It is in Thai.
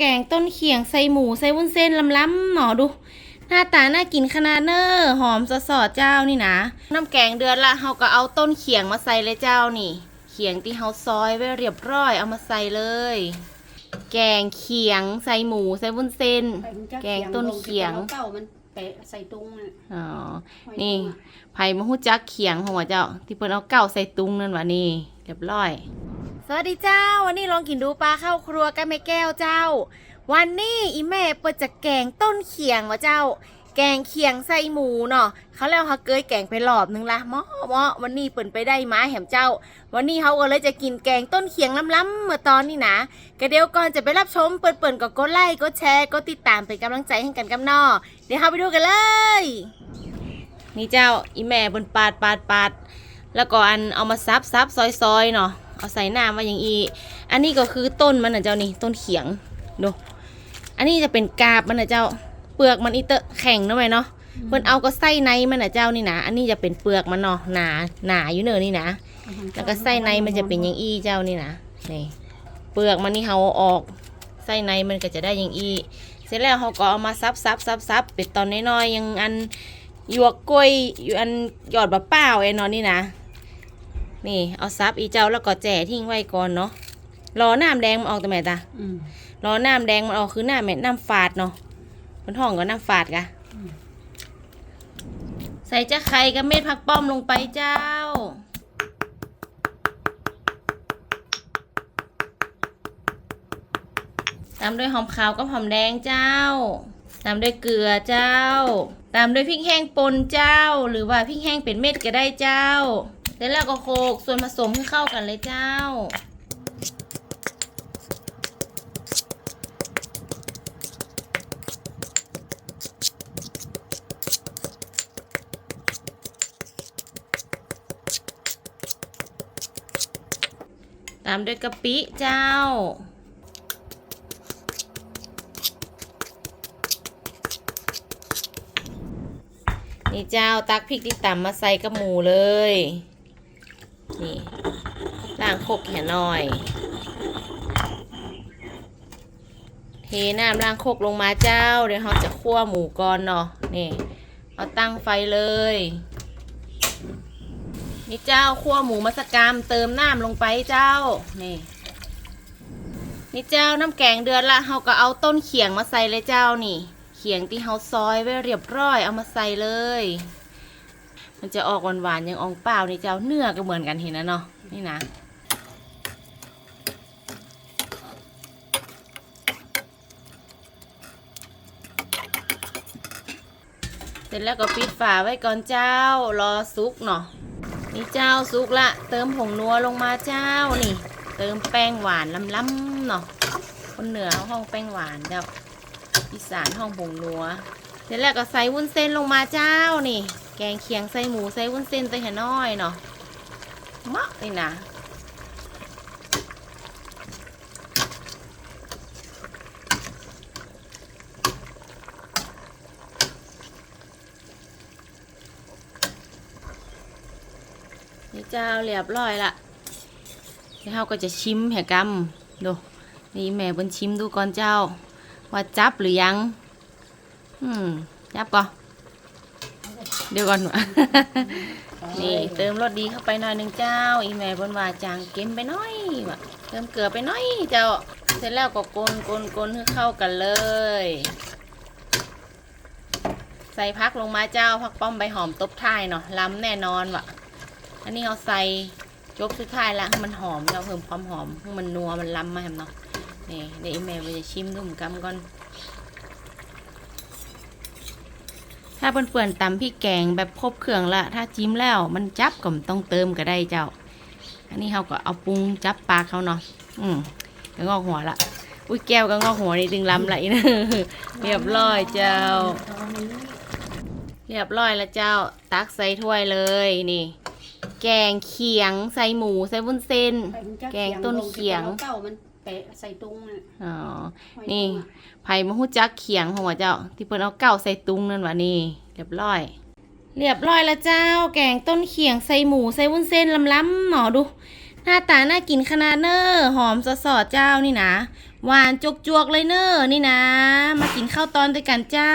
แกงต้นเขียงใส่หมูใส่วุ้นเส้นล้ำๆหนอดู หน้าตาน่ากินขนาดเนอหอมสอดๆเจ้านี่นะน้ำแกงเดือดละเฮาก็เอาต้นเขียงมาใส่เลยเจ้านี่ เขียงที่เฮาซอยไว้เรียบร้อยเอามาใส่เลย แกงเขียงใส่หมูใส่วุ้นเส้น แกงต้นเขียงเก่ามันแปะใส่ตุงน่ะอ๋อห้อยนี่ตุงอะไผ่มะฮู้จักเขียงของว่าเจ้า ที่เพิ่นเอาเก้าใส่ตุงนั่นวะนี่ เรียบร้อย สวัสดีเจ้า วันนี้ลองกินดูปลาเข้าครัวกันแม่แก้วเจ้า วันนี้อีแม่เปิดจะแกงต้นเขียงวะเจ้า แกงเขียงใส่หมูเนาะเขาแล้วเขาเกยแกงไปรอบนึงละมอมอวันนี้เปิ่นไปได้ไมาแหมเจ้า วันนี้เขาก็เลยจะกินแกงต้นเขียงล้ำๆเมื่อตอนนี้นะกระเดียวก่อนจะไปรับชมเปิ่นเปิ่นๆก็กดไลค์กดแชร์กดติดตามเป็นกำลังใจให้กันกับนอเดี๋ยวเราไปดูกันเลย นี่เจ้าอีแม่บนปาดปาดปาดแล้วก็อันเอามาซับซับซอยซอยเนาะ เอาใส่น้ำมาอย่างอีอันนี้ก็คือต้นมันนะเจ้านี่ต้นเขียงดูอันนี้จะเป็นกาบมันนะเจ้าเปลือกมันอีเตอะแข็งเนาะไหมเนาะเพิ่นเอาก็ไส้ในมันนะเจ้านี่นะอันนี้จะเป็นเปลือกมันเนาะหนาหนาอยู่เนอะนี่นะแล้วก็ไส้ในมันจะเป็นอย่างอีเจ้านี่นะนี่เปลือกมันนี่เขาเอาออกไส้ในมันก็จะได้อย่างอีเสร็จแล้วเขาก็เอามาซับซับซับซับเป็นตอนน้อยๆอยังอันหยวกกล้วยอยู่อันหยอดบะเป้าไอ้นอนนี่นะ นี่ เอาซับอีเจ้าแล้วก็แจ่ทิ้งไว้ก่อนเนาะรอน้ำแดงมันออกแต่แม่ตาอืมรอน้ำแดงมันออกคือน้ำแม่น้ำฝาดเนาะมันห้องก็น้ำฝาดกะใส่จะไข่กับเม็ดผักป้อมลงไปเจ้า ตามด้วยหอมขาวกับหอมแดงเจ้า ตามด้วยเกลือเจ้า ตามด้วยพริกแห้งป่นเจ้า หรือว่าพริกแห้งเป็นเม็ดก็ได้เจ้า เสร็จแล้วก็โขกส่วนผสมให้เข้ากันเลยเจ้า ตามด้วยกะปิเจ้านี่เจ้าตักพริกที่ตำมาใส่กับหมูเลย นี่ล้างโคกแค่น่อย เทน้ำล้างโคกลงมาเจ้า เดี๋ยวเราจะคั่วหมูก่อนเนาะนี่ เอาตั้งไฟเลยนี่เจ้าคั่วหมูมัสกามเติมน้ำลงไปเจ้านี่นี่เจ้าน้ำแกงเดือดละเราก็เอาต้นเขียงมาใส่เลยเจ้านี่ เขียงที่เฮาซอยไว้เรียบร้อยเอามาใส่เลย มันจะออกหวานๆอย่างอองเปล่านี่เจ้าเนื้อก็เหมือนกันเห็นนะเนาะนี่นะเสร็จแล้วก็ปิดฝาไว้ก่อนเจ้ารอซุกเนาะนี่เจ้าซุกละ เติมผงนัวลงมาเจ้านี่ เติมแป้งหวานล้ำๆเนาะคนเหนือห้องแป้งหวานเจ้าอีสานห้องผงนัว เสร็จแล้วก็ใส่วุ้นเส้นลงมาเจ้านี่ แกงเคียงใส่หมูใส่วุ้นเส้นใส่แห่น้อยเนาะมะนี่นะนี่เจ้าเรียบร้อยละแล้วเราก็จะชิมแหกำดูนี่แม่บนชิมดูก่อนเจ้า ว่าจับหรือยัง อืมจับก่อนเดี๋ยวก่อนวะนี่เติมรสดีเข้าไปหน่อยหนึ่งเจ้า อีแม่บนว่าจางเก็มไปหน้อยวะเติมเกลือไปหน้อยเจ้า เสร็จแล้วก็กลนกลนกลนให้เข้ากันเลย ใส่พักลงมาเจ้าพักป้อมใบหอมตบท้ายเนาะล้ำแน่นอนวะอันนี้เอาใส่จบสุดท้ายแล้วมันหอมเราเพิ่มความหอมมันนัวมันล้ำมาแฮมเนาะนี่เดี๋ยวอีแม่ไปจะชิมดูเหมือนกันก่อน ถ้าเปื่อนๆตำพริกแกงแบบครบเครื่องละ ถ้าจิ้มแล้วมันจับก็ไม่ต้องเติมก็ได้เจ้า อันนี้เขาก็เอาปรุงจับปลาเขาเนาะ อืมก็งอกหัวละ อุ้ยแก้วก็งอกหัวนี่ดึงลำไหลนะเรียบร้อยเจ้า เรียบร้อยแล้วเจ้า ตักใส่ถ้วยเลยนี่ แกงเขียงใส่หมูใส่วุ้นเส้น แกงต้นเขียง แปะใส่ตุงน่ะอ๋อห้อยนี่ ตุงอะไผ่มะฮู้จักเขียงของว่าเจ้า ที่เพิ่นเอาเก้าใส่ตุงนั่นวะนี่ เรียบร้อย เรียบร้อยแล้วเจ้า แกงต้นเขียงใส่หมูใส่วุ้นเส้นล้ำๆหนอดู หน้าตาน่ากินขนาดเนอหอมสอดๆเจ้านี่นะหวานจกจวกๆเลยเนอะนี่นะ มากินข้าวตอนด้วยกันเจ้า